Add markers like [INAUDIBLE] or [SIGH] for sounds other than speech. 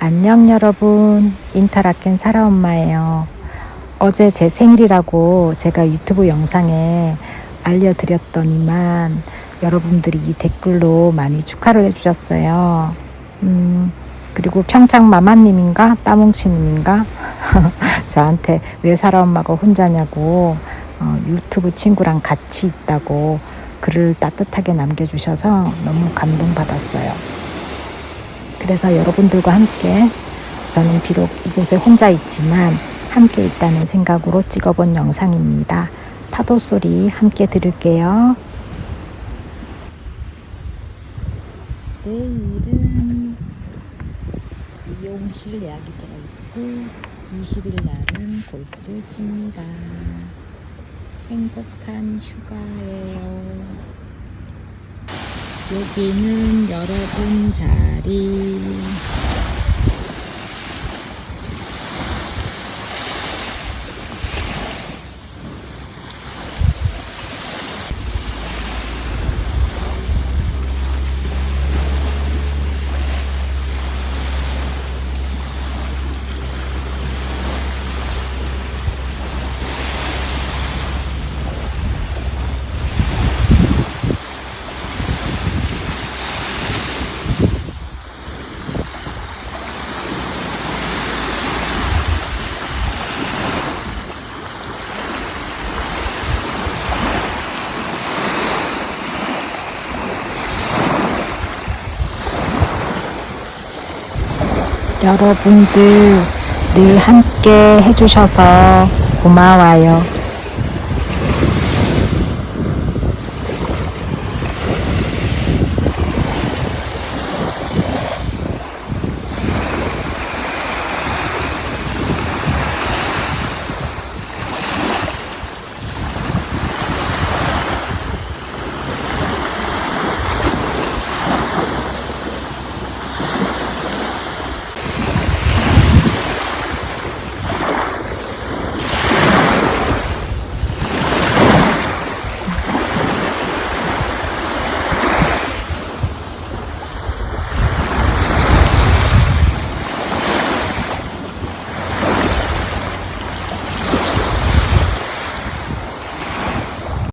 안녕 여러분. 인터라켄 사라 엄마예요. 어제 제 생일이라고 제가 유튜브 영상에 알려드렸더니만 여러분들이 댓글로 많이 축하를 해주셨어요. 음, 그리고 평창 마마님인가? 따뭉치님인가? [LAUGHS] 저한테 왜 사라 엄마가 혼자냐고 어, 유튜브 친구랑 같이 있다고 글을 따뜻하게 남겨주셔서 너무 감동받았어요. 그래서 여러분들과 함께 저는 비록 이곳에 혼자 있지만 함께 있다는 생각으로 찍어본 영상입니다. 파도 소리 함께 들을게요. 내일은 미용실 예약이 들어있고 20일 날은 골프를 칩니다. 행복한 휴가예요. 여기는 여러분 자리. 여러분들 늘 함께 해주셔서 고마워요.